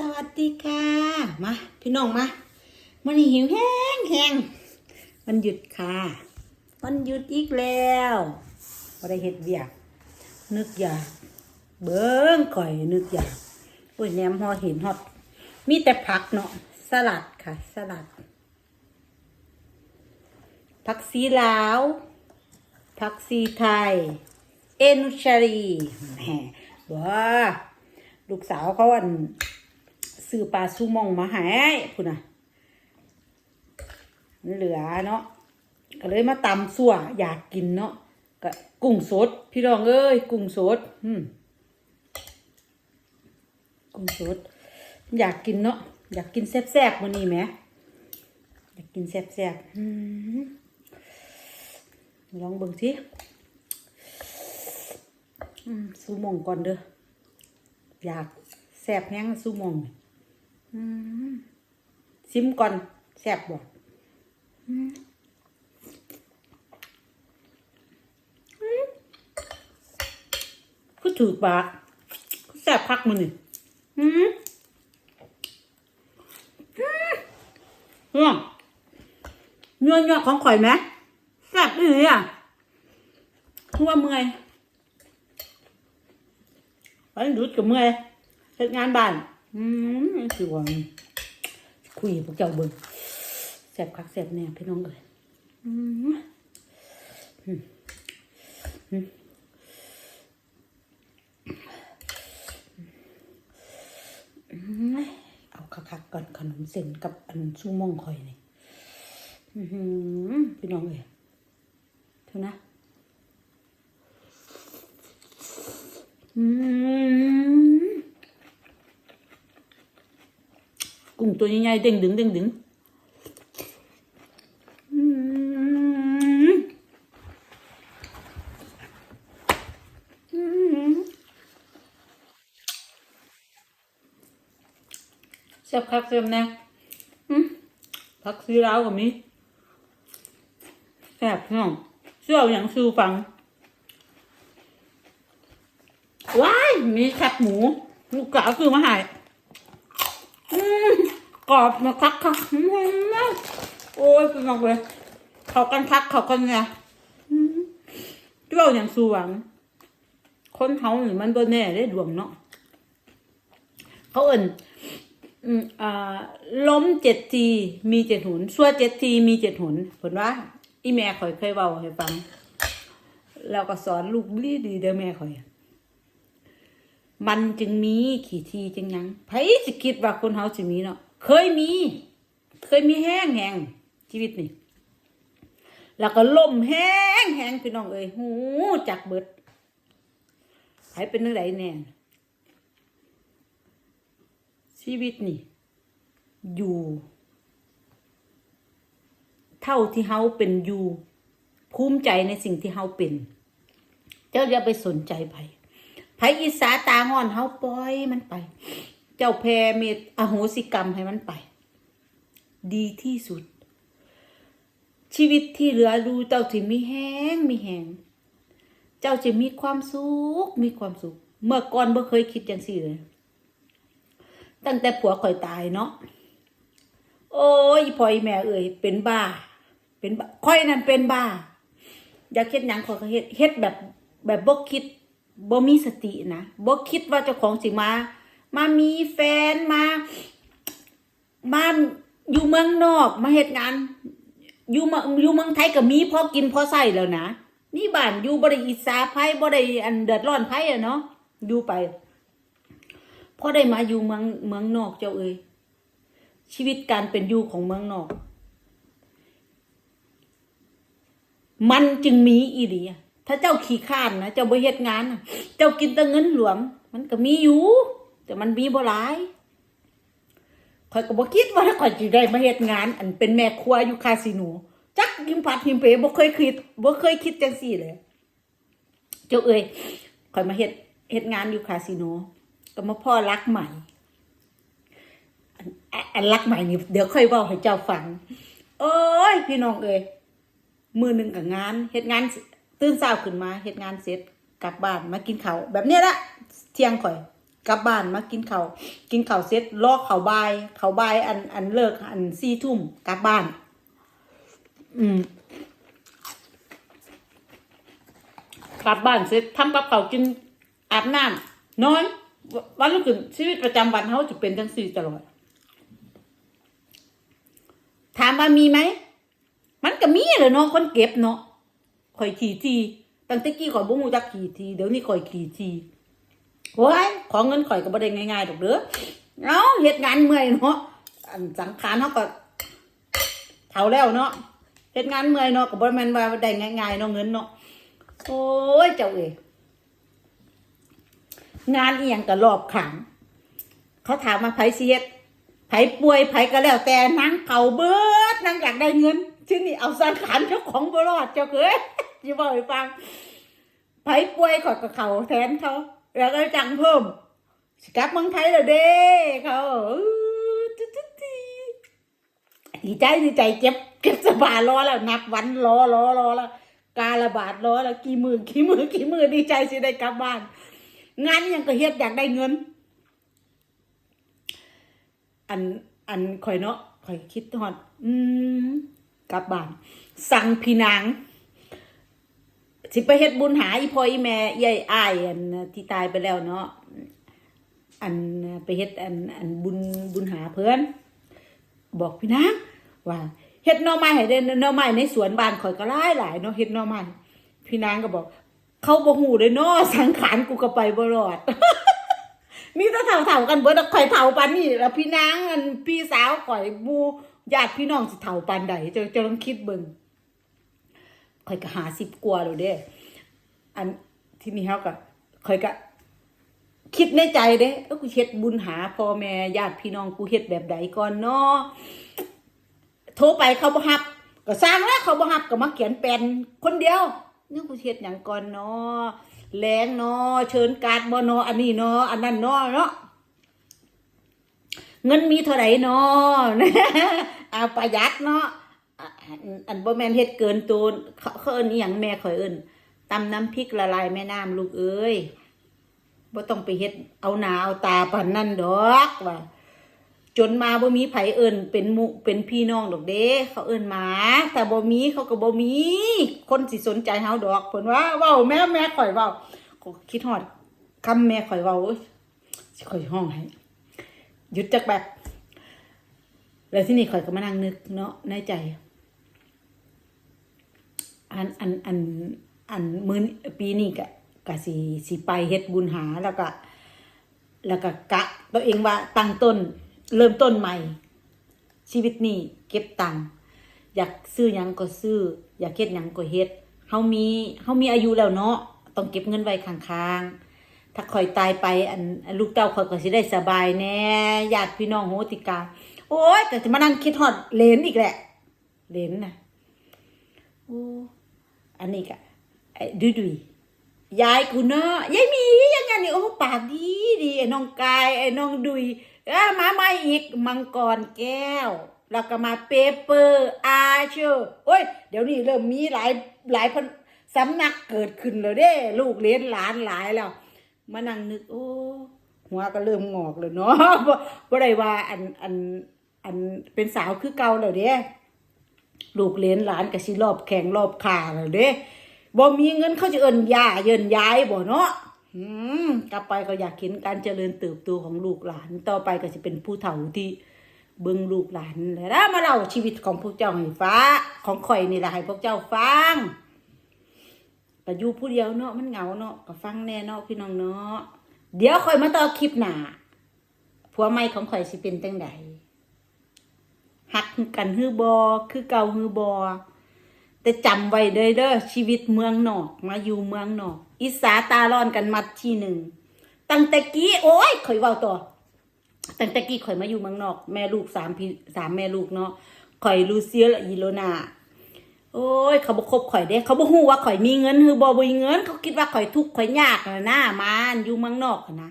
สวัสดีค่ะ มา พี่น้องมามันหิวแห้งแห้งมันหยุดค่ะ มันหยุดอีกแล้วบ่ได้เห็ดเบียก นึกอยากเบิ้งก่อยนึกอยากโอ้ยแหนมฮอเห็นฮอด มีแต่ผักเนาะสลัดค่ะ สลัด ผักซีลาว ผักซีไทย เอนุชารีแหมบ้าลูกสาวเขาอัน ซื้อปลาซูมองมาให้พุ่นน่ะเหลือเนาะก็เลยมาตำสั่วอยากกินเนาะก็กุ้งสด พี่รองเอ้ยกุ้งสดอืมกุ้งสด อยากกินเนาะอยากกินแซ่บๆวันนี้ไหมอยากกินแซ่บๆลองเบิ่งสิซูมองก่อนเด้ออยากแซ่บแห้งซูมอง ซิมก่อนแซ่บบ่อืมอืมคือถือปากแซ่บพักมันนี่อืมอืมเรื่องเนื้อเนื้อของข่อยไหมแซ่บดีอะทั่วเมื่อยไปดูดกับเมื่อยเฮ็ดงานบ้าน อืมสิวคุยพวกเจ้าเบิ่งแซ่บคักแซ่บแน่พี่น้องเอ้ยอืมอืมอืมเอาคักๆก่อนขนมเส้นกับอันซูม่องคอยนี่พี่น้องเอ้ยเท่านะ อืม กุ้งตัวใหญ่ๆเด้งดึงเด้งดึงอืมอืมแซ่บคักแซ่บแน่อืมผักซีลาวกับมีแซ่บน้องเชื่อเอาอย่างซูฟังว้ายมีแคบหมู ลูกกาวคือมาหาย กรอบมาคักคักอืมโอ้ยเป็นมากเลย เขากันคักเขากันเนี่ยอืมเจ้าอย่างสวงคนเขาหรือมันบ่แน่ได้ดวงเนาะเขาเอิ่นอืมอ่าล้มเจ็ดทีมีเจ็ดหุนชั่วเจ็ดทีมีเจ็ดหุนผลว่า อีแม่ข่อยเคยเบาให้ฟัง แล้วก็สอนลูกดีดีๆเด้อแม่ข่อย มันจึงมีขี่ทีจึงยังไผสิคิดว่าคนเฮาสิมีเนาะ เคยมี เคยมีแห้งแหงชีวิตนี่ แล้วก็ล่มแห้งแห้งพี่น้องเอ้ยหูจักเบิดไผเป็นจังไดแน่ชีวิตนี่ อยู่ เท่าที่เฮาเป็นอยู่ ภูมิใจในสิ่งที่เฮาเป็น เจ้าอย่าไปสนใจไผไผอิสาตางอนเฮาปล่อยมันไป เจ้าแพรเมตอโหสิกรรมให้มันไป ดีที่สุด ชีวิตที่เหลือดูเจ้าที่มีแห้งมีแหงเจ้าจะมีความสุขมีความสุข เมื่อก่อนบ่เคยคิดจังสี่เลย ตั้งแต่ผัวข่อยตายเนาะโอ้ยพ่อยแม่เอ่ยเป็นบ้า เป็นบ้าค่อยนั่นเป็นบ้า อยากเฮ็ดหยังขอยก็เฮ็ดเฮ็ดแบบแบบบ่คิดบ่มีสตินะบ่คิดว่าเจ้าของสิมา มามีแฟนมามาอยู่เมืองนอกมาเฮ็ดงานอยู่เมืองอยู่เมืองไทยก็มีพอกินพอใส่แล้วนะ นี่บ้านอยู่บ่ได้อิสาภัยบ่ได้อันเดือดร้อนภัยอะเนาะอยู่ไปพอได้มาอยู่เมืองเมืองนอกเจ้าเอ้ยชีวิตการเป็นอยู่ของเมืองนอก มันจึงมีอีหลีถ้าเจ้าขี้ข้านนะเจ้าบ่เฮ็ดงานเจ้ากินแต่เงินหลวง มันก็มีอยู่ แต่มันมีบ่หลายข่อยก็บ่คิดว่าข่อยสิได้มาเฮ็ดงาน อันเป็นแม่ครัวอยู่คาสิโนจักยิมผัดยิมเปบ่เคยคิดบ่เคยคิดจังซี่เลย เจ้าเอ้ยข่อยมาเฮ็ดเฮ็ดงานอยู่คาสิโนก็มาพ่อรักใหม่อันอันรักใหม่นี่เดี๋ยวค่อยเว้าให้เจ้าฟังโอ้ยพี่น้องเอ้ยมือหนึ่งกับงานเฮ็ดงานตื่นเช้าขึ้นมาเฮ็ดงานเสร็จกลับบ้านมากินข้าวแบบนี้ละเที่ยงข่อย กลับบ้านมากินข้าวกินข้าวเสร็จลอกข้าวบายข้าวบายอันอันเลิกอันสี่ทุ่มกลับบ้าน อืมกลับบ้านเสร็จทำกับข้าวกินอาบน้ำนอนวันรุ่งขึ้นชีวิตประจำวันเขาจะเป็นจังสี่ตลอดถามว่ามีไหม มันก็มีเลยเนาะคนเก็บเนาะข่อยขี่ทีตั้งแต่กี้ข่อยบ่ฮู้จักขี่ที เดี๋ยวนี้ข่อยขี่ที โอ้ยของเงินข่อยก็บ่ได้ง่ายๆดอกเด้อเอ้าเฮ็ดงานเมื่อยเนาะอันสังขารเฮาก็เฒ่าแล้วเนาะเฮ็ดงานเมื่อยเนาะก็บ่แม่นว่าได้ง่ายๆเนาะเงินเนาะโอ้ยเจ้าเอ๋ยงานอียงก็รอบขังเขาถามมาไผสิเฮ็ดไผป่วยไผก็แล้วแต่นางเก่าเบิดนางอยากได้เงินที่นี่เอาสังขารเจ้าของบ่รอดเจ้าเอ๋ยอย่าบอกให้ฟังไผป่วยขอยก็เขาแทนเขา แล้วก็จังเพิ่มสิกลับเมืองไทยแล้วเด้เขาอื้อตุ๊ดตุ๊ดตุ๊ดดีใจดีใจเจ็บเก็บสบายรอแล้วนับวันรอรอรอแล้วการระบาดรอแล้วกี่มือกี่มือกี่มือดีใจสิได้กลับบ้าน งานยังก็เฮ็ดอยากได้เงิน อันอันข่อยเนาะข่อยคิดฮอดอืมกลับบ้าน สั่งพี่นาง สิไปเฮ็ดบุญหาอีพ่ออีแม่ยายอ้ายอันที่ตายไปแล้วเนาะอันไปเฮ็ดอันอันบุญบุญหาเพิ่อนบอกพี่นางว่าเฮ็ดหน่อไม้ให้ได้หน่อไม้ในสวนบ้านข่อยก็หลายหลายเนาะเฮ็ดหน่อไม้พี่นางก็บอก เขาบ่ฮู้เลยเนาะสังขารกูก็ไปบ่รอดมีแต่เฒ่าๆกันเบิดข่อยเฒ่าปานนี้แล้วพี่นางอันพี่สาวข่อยหมู่ญาติพี่น้องสิเฒ่าปานใดจ้าเจ้าลองคิดเบิ่ง ข่อยก็หาสิบกว่าแล้วเด้ อันที่นี่เฮาก็ข่อยก็คิดในใจเด้เอ้ากูเฮ็ดบุญหาพ่อแม่ญาติพี่น้องกูเฮ็ดแบบใดก่อนเนาะโทรไปเขาบ่รับ ก็สร้างแล้วเขาบ่รับก็มาเขียนแปลนคนเดียวนี่กูเฮ็ดหยังก่อนเนาะแรงเนาะเชิญการบ่เนาะอันนี้เนาะอันนั้นเนาะเนาะเงินมีเท่าไหร่เนาะเอาประหยัดเนาะ อันบ่แม่นเฮ็ดเกินตัวเขาเขาเอิ้นอีหยังแม่ข่อยเอิ้นตำน้ำพริกละลายแม่น้ำลูกเอ้ยบ่ต้องไปเฮ็ดเอาหนาเอาตาปานนั่นดอกว่าจนมาบ่มีไผเอิ้นเป็นหมุเป็นพี่น้องดอกเด้เขาเอิ้นมาแต่บ่มีเขาก็บ่มี คนสิสนใจเฮาดอกเพิ่นว่าเว้าแม่แม่ข่อยเว้าก็คิดฮอดคำแม่ข่อยเว้าโอ๊ยสิข่อยห้องให้หยุดจักแบบ แล้วที่นี่ข่อยก็มานั่งนึกเนาะในใจ อันอันอันอันมื้อปีนี้ก็ก็สิสิไปเฮ็ดบุญหาแล้วก็ แล้วก็กะ ตัวเองว่าตั้งต้น เริ่มต้นใหม่ ชีวิตนี้เก็บตังค์อยากซื้อหยังก็ซื้อ อยากเฮ็ดหยังก็เฮ็ดเฮามีเฮามีอายุแล้วเนาะต้องเก็บเงินไว้ข้างๆ ถ้าข่อยตายไปอันลูกเต้าขอยก็สิได้สบายแน่ญาติพี่น้องโหติกา โอ้ยก็จะมานั่งคิดฮอดเลนอีกแหละเลนน่ะโอ้ อันนี้ก็ไอ้ดุยดุยยายกูเนาะยายมียังไงนี่โอ้ปากดีดีไอ้น้องกายไอ้น้องดุยอ้มาใหม่อีกมังกรแก้ว แล้วก็มาเปเปอร์อาเชอร์โอ้ย เดี๋ยวนี้เริ่มมีหลายหลายพันสำนักเกิดขึ้นแล้วเด้ลูกเลี้ยนหลานหลายแล้ว มานั่งนึกโอ้หัวก็เริ่มงอกเลยเนาะบ่บ่ได้ว่าอันอันอันเป็นสาวคือเก่าแล้วเด้ ลูกเหลนหลานก็สิรอบแข่งรอบขาแล้วเด้บ่มีเงินเขาจะเอิ้นยาเยินย้ายบ่เนาะอืมกลับไปก็อยากเห็นการเจริญเติบโตของลูกหลาน ต่อไปก็สิเป็นผู้เฒ่าที่เบิ่งลูกหลานแล้วมาเล่าชีวิตของพวกเจ้าให้ฟ้า ของข่อยนี่ละให้พวกเจ้าฟังก็อยู่ผู้เดียวเนาะมันเหงาเนาะก็ฟังแน่เนาะพี่น้องเนาะเดี๋ยวข่อยมาต่อคลิปหน้าผัวใหม่ของข่อยสิเป็นจังใด หักกันฮือบอคือเก่าฮือบอแต่จำไว้เด้อเด้อชีวิตเมืองนอกมาอยู่เมืองนอก อิสาตาร้อนกันมัดที่หนึ่งตั้งแต่กี้โอ้ยข่อยเว้าต่อตั้งแต่กี้ข่อยมาอยู่เมืองนอก แม่ลูกสามพี่สามแม่ลูกเนาะข่อยลูเซียและอีโลนาโอ้ยเขาบ่คบข่อยเด้ เขาบ่ฮู้ว่าข่อยมีเงินฮือบ่บ่มีเงิน เขาคิดว่าข่อยทุกข์ข่อยยากน่ะนะมานอยู่เมืองนอกนะ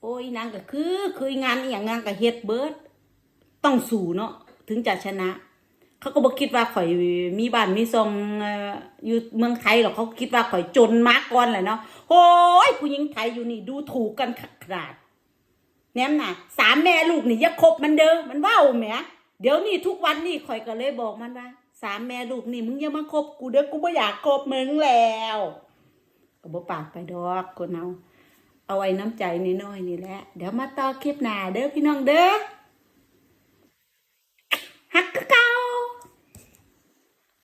โอ้ยนางก็คือคืองานอีหยังงานก็เฮ็ดเบิดต้องสู้เนาะ ถึงจะชนะ เขาก็บอกคิดว่าข่อยมีบ้านมีซองอยู่เมืองไทยหรอกเขาคิดว่าข่อยจนมากก่อนแหละเนาะโอ้ยผู้หญิงไทยอยู่นี่ดูถูกกันขนาดแนมน่ะสามแม่ลูกนี่อย่าคบมันเด้อมันว้าแหมเดี๋ยวนี้ทุกวันนี่ข่อยก็เลยบอกมันว่าสามแม่ลูกนี่มึงอย่ามาคบกูเด้อกูไม่อยากคบมึงแล้วก็บ่ปากไปดอกคนเอาเอาไว้น้ำใจน้อยๆนี่แหละ เดี๋ยวมาต่อคลิปหน้าเด้อพี่น้องเด้อ ஹக்